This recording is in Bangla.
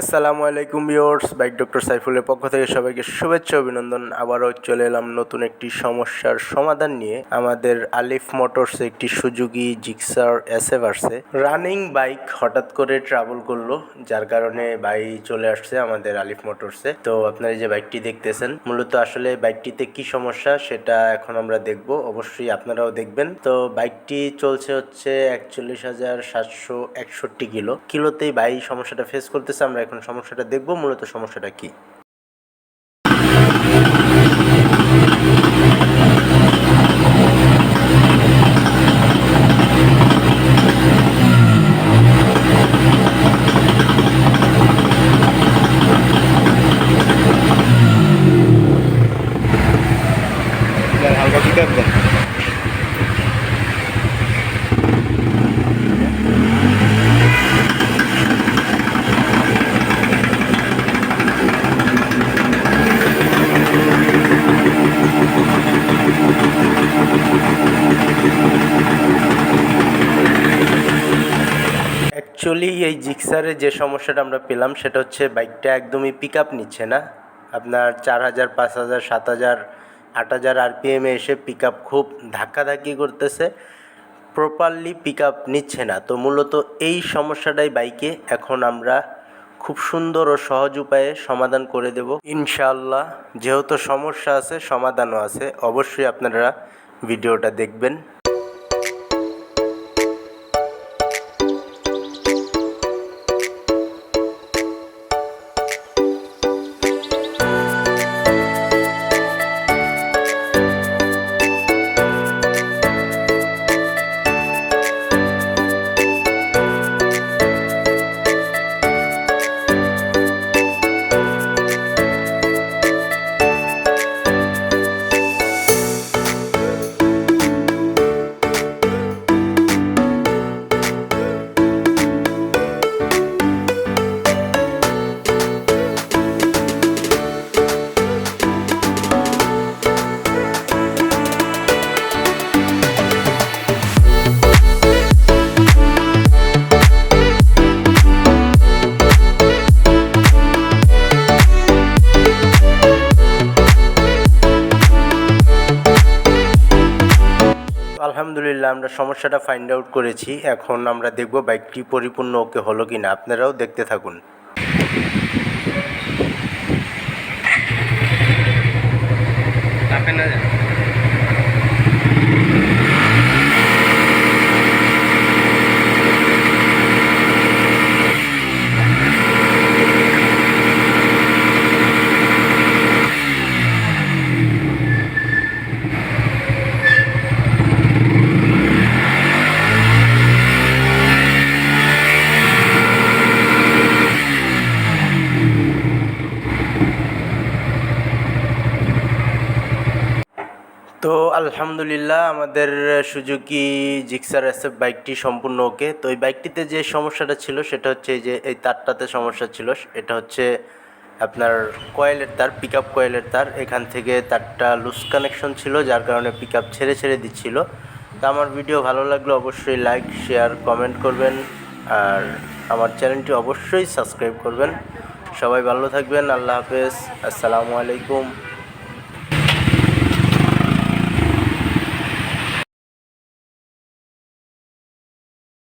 আসসালামু আলাইকুম ভিউয়ার্স, বাইক ডক্টর সাইফুলের পক্ষ থেকে সবাইকে শুভেচ্ছা, অভিনন্দন। আবারও চলে এলাম নতুন একটি সমস্যার সমাধান নিয়ে। আমাদের আলিফ মোটরস একটি সুজুকি জিক্সার আসছে রানিং বাইক হঠাৎ করে ট্রাভেল করল, যার কারণে ভাই চলে আসছে আমাদের আলিফ মোটরসে তো আপনারা যে বাইকটি দেখতেছেন, মূলত আসলে বাইকটিতে কি সমস্যা সেটা এখন আমরা দেখব, অবশ্যই আপনারাও দেখবেন। তো বাইকটি চলছে হচ্ছে একচল্লিশ হাজার সাতশো একষট্টি কিলো। কিলোতেই ভাই সমস্যাটা ফেস করতেছে, আমরা এখন সমস্যাটা দেখব মূলত সমস্যাটা কি? হালকা অ্যাকচুয়ালি এই জিক্সারে যে সমস্যাটা আমরা পেলাম, সেটা হচ্ছে বাইকটা একদমই পিক আপ নিচ্ছে না। আপনার চার হাজার, পাঁচ হাজার, সাত হাজার, আট হাজার আরপিএমে এসে পিক আপ খুব ধাক্কাধাক্কি করতেছে। প্রপারলি পিক আপ নিচ্ছে না। তো মূলত এই সমস্যাটাই বাইকে এখন আমরা খুব সুন্দর ও সহজ উপায়ে সমাধান করে দেব। ইনশাআল্লাহ যেহেতু সমস্যা আছে, সমাধানও আছে। অবশ্যই আপনারা ভিডিওটা দেখবেন। আলহামদুলিল্লাহ, আমরা সমস্যাটা ফাইন্ড আউট করেছি। এখন আমরা দেখব বাইকটি পরিপূর্ণ ওকে হলো কি না আপনারাও দেখতে থাকুন। তো আলহামদুলিল্লাহ আমাদের সুজুকি জিক্সার এসএফ বাইকটি সম্পূর্ণ ওকে। তো এই বাইকটিতে যে সমস্যাটা ছিল, সেটা হচ্ছে যে এই তারটাতে সমস্যা ছিল। এটা হচ্ছে আপনার কয়েলের তার পিক আপ কয়েলের তার। এখান থেকে তারটা লুজ কানেকশন ছিল, যার কারণে পিক আপ ছেড়ে ছেড়ে দিচ্ছিল। তো আমার ভিডিও ভালো লাগলে অবশ্যই লাইক শেয়ার কমেন্ট করবেন। আর আমার চ্যানেলটি অবশ্যই সাবস্ক্রাইব করবেন। সবাই ভালো থাকবেন, আল্লাহ হাফেজ। আসসালামু আলাইকুম।